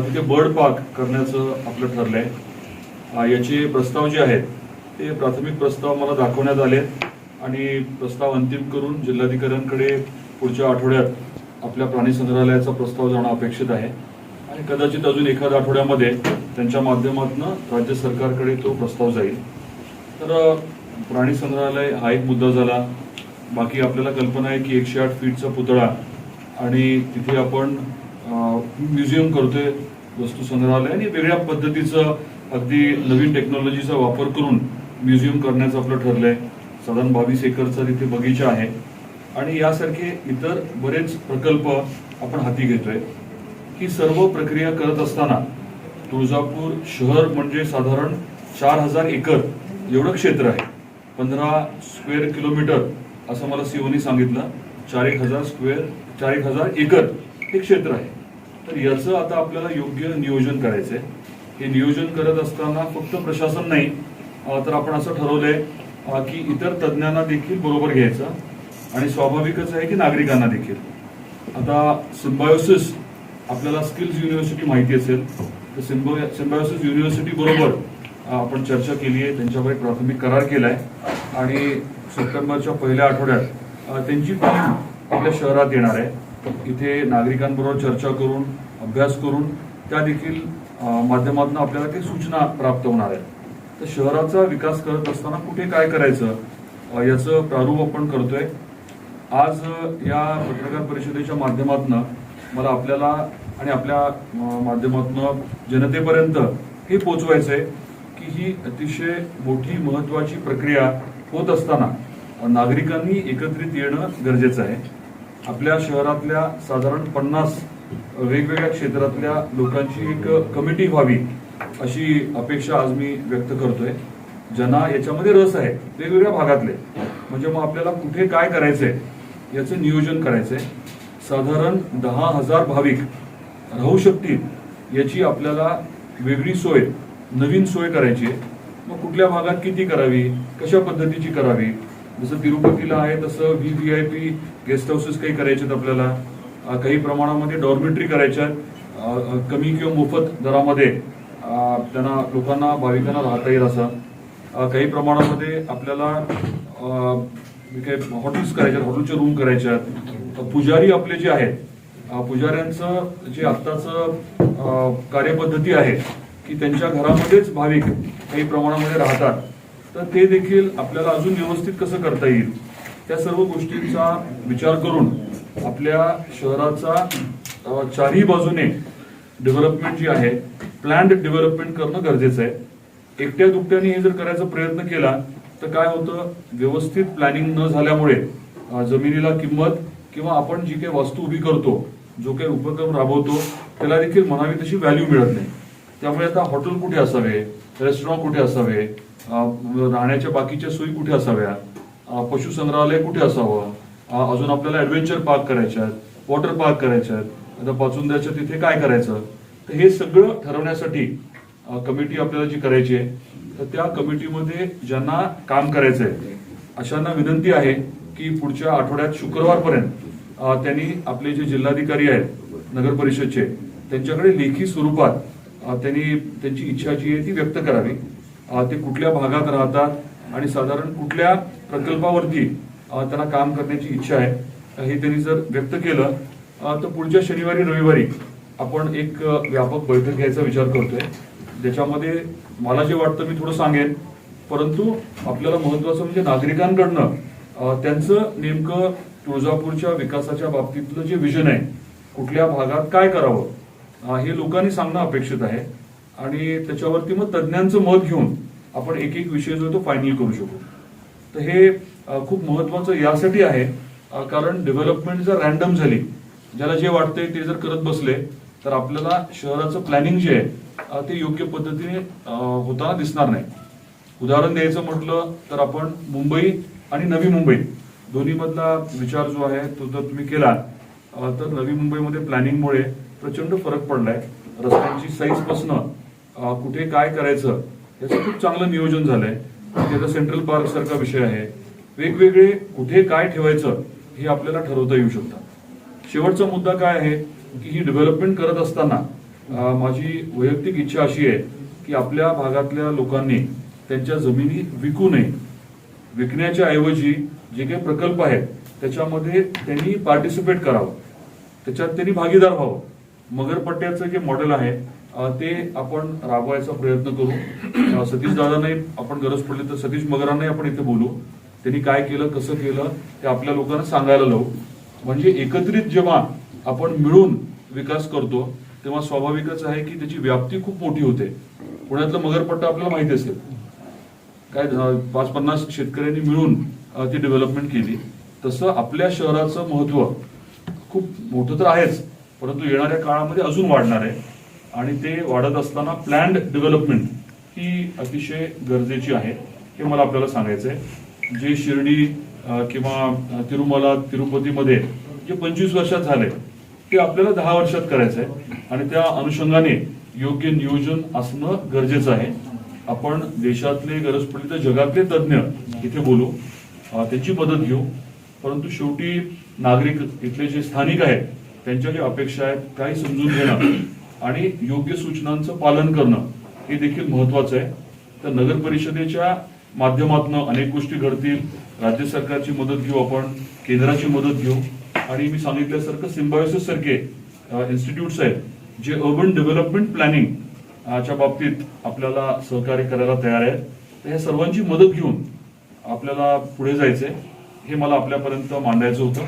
तिथे bird park करण्याचं आपलं ठरलंय आहे. याचे प्रस्ताव जे आहेत ते प्राथमिक प्रस्ताव मला दाखवण्यात आले आणि प्रस्ताव अंतिम करून जिल्हाधिकाऱ्यांकडे पुढच्या आठवड्यात आपल्या प्राणी संग्रहालयाचा प्रस्ताव जाणं अपेक्षित आहे. आणि कदाचित अजून एखाद्या आठवड्यामध्ये त्यांच्या माध्यमातून राज्य सरकारकडे तो प्रस्ताव जाईल. तर प्राणी संग्रहालय हा एक मुद्दा झाला. बाकी आपल्याला कल्पना आहे की एकशे आठ फीटचा पुतळा आणि तिथे आपण म्युझियम करतोय वस्तू संग्रहालय आणि वेगळ्या पद्धतीचं अगदी नवीन टेक्नॉलॉजीचा वापर करून म्युझियम करण्याचं आपलं ठरलंय. साधारण बावीस एकरचा तिथे बगीचा आहे. आणि यासारखे इतर बरेच प्रकल्प आपण हाती घेतोय. ही सर्व प्रक्रिया करत असताना तुळजापूर शहर म्हणजे साधारण चार हजार एकर एवढं क्षेत्र आहे. पंधरा स्क्वेअर किलोमीटर असं मला सीओनी सांगितलं. चार एक हजार स्क्वेअर चार एक हजार एकर हे क्षेत्र आहे. तर याचं आता आपल्याला योग्य नियोजन करायचं आहे. हे नियोजन करत असताना फक्त प्रशासन नाही तर आपण असं ठरवलंय की इतर तज्ज्ञांना देखील बरोबर घ्यायचं आणि स्वाभाविकच आहे की नागरिकांना देखील. आता सिम्बायोसिस आपल्याला स्किल्स युनिव्हर्सिटी माहिती असेल तर सिम्बो सिम्बायोसिस युनिव्हर्सिटी बरोबर आपण चर्चा केली आहे त्यांच्यावर एक प्राथमिक करार केलाय. आणि सप्टेंबरच्या पहिल्या आठवड्यात त्यांची टीम आपल्या शहरात येणार आहे. इथे नागरिकांबरोबर चर्चा करून अभ्यास करून त्या देखील माध्यमातून आपल्याला काही सूचना प्राप्त होणार आहेत. तर शहराचा विकास करत असताना कुठे काय करायचं? याचं प्रारूप आपण करतोय. आज या पत्रकार परिषदेच्या माध्यमातून मला आपल्याला आणि आपल्या माध्यमातून जनतेपर्यंत हे पोचवायचं आहे की ही अतिशय मोठी महत्वाची प्रक्रिया होत असताना नागरिकांनी एकत्रित येणं गरजेचं आहे. आपल्या शहरातल्या साधारण पन्नास वेगवेगळ्या क्षेत्रातल्या लोकांची एक कमिटी व्हावी अशी अपेक्षा आज मी व्यक्त करतोय. ज्यांना याच्यामध्ये रस आहे वेगवेगळ्या भागातले. म्हणजे मग आपल्याला कुठे काय करायचंय याचं नियोजन करायचंय. साधारण दहा हजार भाविक राहू शकतील याची आपल्याला वेगळी सोय नवीन सोय करायची आहे. मग कुठल्या भागात किती करावी कशा पद्धतीची करावी जसं तिरुपतीला आहे तसं V V I P guest houses काही करायचे आहेत आपल्याला. काही प्रमाणामध्ये डॉर्मेटरी करायच्या आहेत. कमी किंवा मोफत दरामध्ये. त्यांना लोकांना भाविकांना राहता येईल असं. काही प्रमाणामध्ये आपल्याला काही हॉटेल्स करायचे हॉटेलचे रूम करायचे आहेत. पुजारी आपले जे आहेत पुजाऱ्यांचं जे आत्ताचं कार्यपद्धती आहे की त्यांच्या घरामध्येच भाविक काही प्रमाणामध्ये राहतात. तर ते देखील आपल्याला अजून व्यवस्थित कसं करता येईल त्या सर्व गोष्टींचा विचार करून आपल्या शहराचा चारही बाजूने डेव्हलपमेंट जी आहे प्लॅन्ड डेव्हलपमेंट करणं गरजेचं आहे. एकट्या दुकट्याने हे जर करायचा प्रयत्न केला तर काय होतं व्यवस्थित प्लॅनिंग न झाल्यामुळे जमिनीला किंमत किंवा आपण जी काही वास्तू उभी करतो जो काही उपक्रम राबवतो त्याला देखील म्हणावी तशी व्हॅल्यू मिळत नाही. त्यामुळे आता हॉटेल कुठे असावे? रेस्टॉरंट कुठे असावे? राहण्याच्या बाकीच्या सोयी कुठे असाव्या? पशुसंग्रहालय कुठे असावं? अजून आपल्याला ॲडव्हेंचर पार्क करायचे आहेत वॉटर पार्क करायचे आहेत. आता पाचुंद्याच्या तिथे काय करायचं? तर हे सगळं ठरवण्यासाठी कमिटी आपल्याला जी करायची आहे तर त्या कमिटीमध्ये ज्यांना काम करायचं आहे अशांना विनंती आहे की पुढच्या आठवड्यात शुक्रवारपर्यंत त्यांनी आपले जे जिल्हाधिकारी आहेत नगर परिषदचे त्यांच्याकडे लेखी स्वरूपात त्यांनी त्यांची इच्छा जी आहे ती व्यक्त करावी. ते कुठल्या भागात राहतात आणि साधारण कुठल्या प्रकल्पावरती त्यांना काम करण्याची इच्छा आहे हे त्यांनी जर व्यक्त केलं तर पुढच्या शनिवारी रविवारी आपण एक व्यापक बैठक घ्यायचा विचार करतोय. ज्याच्यामध्ये मला जे वाटतं मी थोडं सांगेन परंतु आपल्याला महत्वाचं म्हणजे नागरिकांकडनं त्यांचं नेमकं तुळजापूरच्या विकासाच्या बाबतीतलं जे विजन आहे कुठल्या भागात काय करावं हे लोकांनी सांगणं अपेक्षित आहे. आणि त्याच्यावरती मग तज्ज्ञांचं मत घेऊन आपण एक एक विषय जो आहे तो फायनल करू शकू. तर हे खूप महत्वाचं यासाठी आहे कारण डेव्हलपमेंट जर रॅन्डम झाली ज्याला जे वाटतंय ते जर करत बसले तर आपल्याला शहराचं प्लॅनिंग जे आहे ते योग्य पद्धतीने होताना दिसणार नाही. उदाहरण द्यायचं म्हटलं तर आपण मुंबई आणि नवी मुंबई दोन्हीमधला विचार जो आहे तो जर तुम्ही केला तर नवी मुंबईमध्ये प्लॅनिंगमुळे प्रचंड फरक पडलाय. रस्त्यांची साईज पासनं कुठे काय करायचं याचं खूप चांगलं नियोजन झालंय. त्याचा सेंट्रल पार्क सारखा विषय आहे. वेगवेगळे कुठे काय ठेवायचं हे आपल्याला ठरवता येऊ शकतं. शेवटचा मुद्दा काय आहे की ही डेव्हलपमेंट करत असताना माझी वैयक्तिक इच्छा अशी आहे की आपल्या भागातल्या लोकांनी त्यांच्या जमिनी विकू नये. विकण्याच्या ऐवजी जे काही प्रकल्प आहेत त्याच्यामध्ये त्यांनी पार्टिसिपेट करावं. त्याच्यात त्यांनी भागीदार व्हावं. मगरपट्ट्याचं जे मॉडेल आहे ते आपण राबवायचा प्रयत्न करू. सतीश दादांनाही आपण गरज पडली तर सतीश मगरांनाही आपण इथे बोलू. त्यांनी काय केलं कसं केलं ते आपल्या लोकांना सांगायला लावू. म्हणजे एकत्रित जेव्हा आपण मिळून विकास करतो तेव्हा स्वाभाविकच आहे की त्याची व्याप्ती खूप मोठी होते. पुण्यातलं मगरपट्टा आपल्याला माहिती असेल. काय पाच पन्नास शेतकऱ्यांनी मिळून ती डेव्हलपमेंट केली. तसं आपल्या शहराचं महत्त्व खूप मोठं तर आहेच. परंतु येणाऱ्या काळामध्ये अजून वाढणार आहे. आणि ते वाढत असताना प्लॅन्ड डेव्हलपमेंट ही अतिशय गरजेची आहे हे मला आपल्याला सांगायचं आहे जे शिर्डी किंवा तिरुमला तिरुपतीमध्ये जे पंचवीस वर्षात झाले ते आपल्याला दहा वर्षात करायचं आहे आणि त्या अनुषंगाने योग्य नियोजन असणं गरजेचं आहे. आपण देशातले गरज पडली तर जगातले तज्ज्ञ इथे बोलू त्यांची मदत घेऊ. परंतु शेवटी नागरिक इथले जे स्थानिक आहेत त्यांच्या ज्या अपेक्षा आहेत काही समजून घेणं आणि योग्य सूचनांचं पालन करणं हे देखील महत्वाचं आहे. तर नगर परिषदेच्या माध्यमातून अनेक गोष्टी घडतील. राज्य सरकारची मदत घेऊ आपण केंद्राची मदत घेऊ. आणि मी सांगितल्यासारखं सिम्बायोसिस सारखे इन्स्टिट्यूट्स आहेत जे अर्बन डेव्हलपमेंट प्लॅनिंग च्या बाबतीत आपल्याला सहकार्य करायला तयार आहेत. तर ह्या सर्वांची मदत घेऊन आपल्याला पुढे जायचंय हे मला आपल्यापर्यंत मांडायचं होतं.